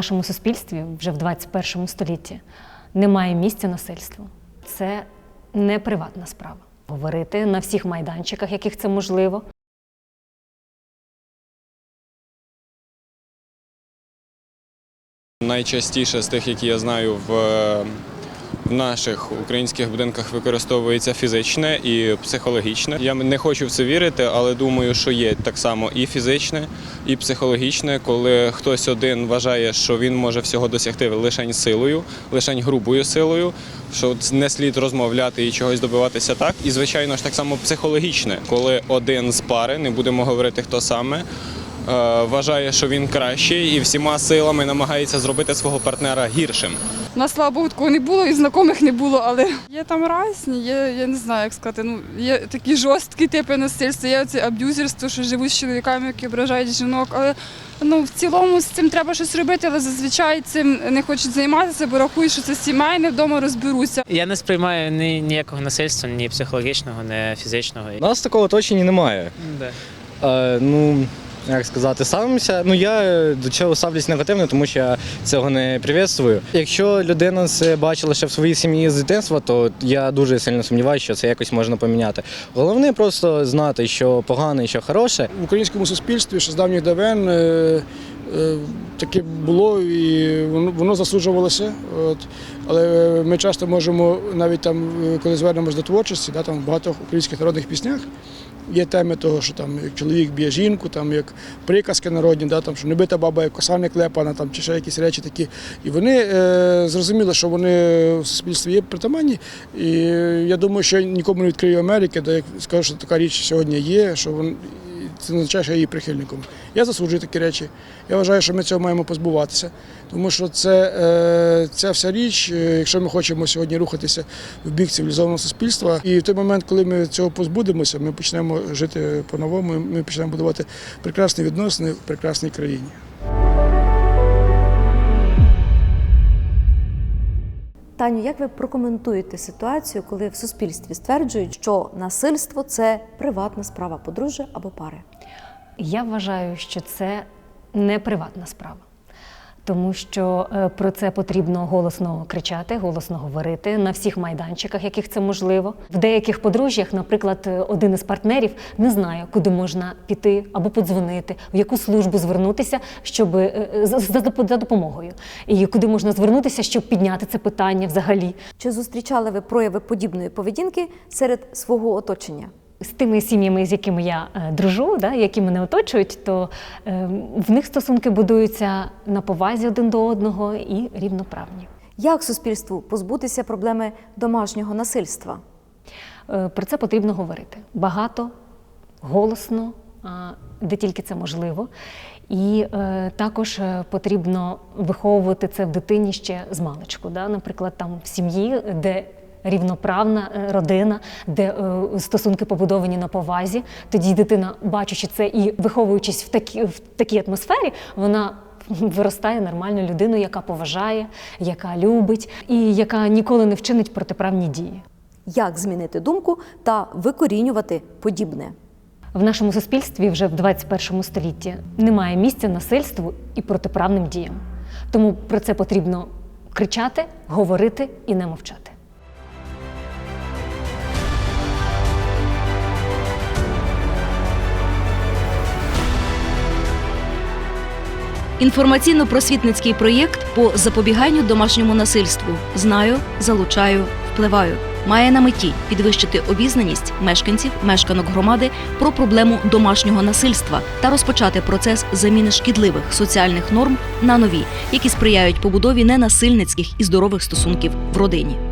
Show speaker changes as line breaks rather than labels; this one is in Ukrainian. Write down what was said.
нашому суспільстві вже в 21 столітті немає місця насильству. Це не приватна справа. Говорити на всіх майданчиках, яких це можливо.
Найчастіше з тих, які я знаю, в, е, в наших українських будинках використовується фізичне і психологічне. Я не хочу в це вірити, але думаю, що є так само і фізичне, і психологічне, коли хтось один вважає, що він може всього досягти лише силою, лише грубою силою, що не слід розмовляти і чогось добиватися так. І звичайно ж так само психологічне, коли один з пари, не будемо говорити хто саме. Е, Вважає, що він кращий і всіма силами намагається зробити свого партнера гіршим.
У нас, слава Богу, такого не було і знайомих не було, але є там різні, є, я не знаю, як сказати, ну, є такі жорсткі типи насильства, є оце аб'юзерство, що живуть з чоловіками, які ображають жінок. Але ну, в цілому з цим треба щось робити, але зазвичай цим не хочуть займатися, бо рахують, що це сімейне, вдома розберуться.
Я не сприймаю ні, ніякого насильства, ні психологічного, ні фізичного.
У нас такого оточення немає.
Да.
Е, ну, як сказати, ставимося. Ну я до цього ставлюсь негативно, тому що я цього не привітствую. Якщо людина це бачила ще в своїй сім'ї з дитинства, то я дуже сильно сумніваюся, що це якось можна поміняти. Головне просто знати, що погане і що хороше.
в українському суспільстві, що з давніх давен е, е, таке було і воно, воно засуджувалося. От. Але ми часто можемо, навіть там, е, коли звернемось до творчості, да, там в багатьох українських народних піснях є теми того, що там як чоловік б'є жінку, там як приказки народні, да, там, що не бита баба, як коса не клепана, там, чи ще якісь речі такі. І вони е, зрозуміли, що вони в суспільстві є притаманні. І я думаю, що нікому не відкрию Америки, де як скажу, що така річ сьогодні є, що вон, і це не означає, її прихильником. Я засуджую такі речі. Я вважаю, що ми цього маємо позбуватися, тому що це, е, ця вся річ, е, якщо ми хочемо сьогодні рухатися в бік цивілізованого суспільства, і в той момент, коли ми цього позбудемося, ми почнемо жити по-новому, ми почнемо будувати прекрасні відносини в прекрасній країні.
Таню, як ви прокоментуєте ситуацію, коли в суспільстві стверджують, що насильство це приватна справа подружжя або пари?
Я вважаю, що це не приватна справа. Тому що е, про це потрібно голосно кричати, голосно говорити на всіх майданчиках, яких це можливо. В деяких подружжях, наприклад, е, один із партнерів не знає, куди можна піти або подзвонити, в яку службу звернутися, щоб е, за допомогою, і куди можна звернутися, щоб підняти це питання взагалі.
Чи зустрічали ви прояви подібної поведінки серед свого оточення?
З тими сім'ями, з якими я е, дружу, да, які мене оточують, то е, в них стосунки будуються на повазі один до одного і рівноправні.
Як суспільству позбутися проблеми домашнього насильства?
Е, Про це потрібно говорити багато, голосно, де тільки це можливо. І е, також потрібно виховувати це в дитині ще з маличку. Да? Наприклад, там в сім'ї, де рівноправна е, родина, де е, стосунки побудовані на повазі, тоді дитина, бачачи це і виховуючись в такій, в такій атмосфері, вона виростає нормальною людиною, яка поважає, яка любить і яка ніколи не вчинить протиправні дії.
Як змінити думку та викорінювати подібне?
В нашому суспільстві вже в 21 столітті немає місця насильству і протиправним діям. Тому про це потрібно кричати, говорити і не мовчати.
Інформаційно-просвітницький проєкт по запобіганню домашньому насильству Знаю, залучаю, впливаю має на меті підвищити обізнаність мешканців, мешканок громади про проблему домашнього насильства та розпочати процес заміни шкідливих соціальних норм на нові, які сприяють побудові ненасильницьких і здорових стосунків в родині.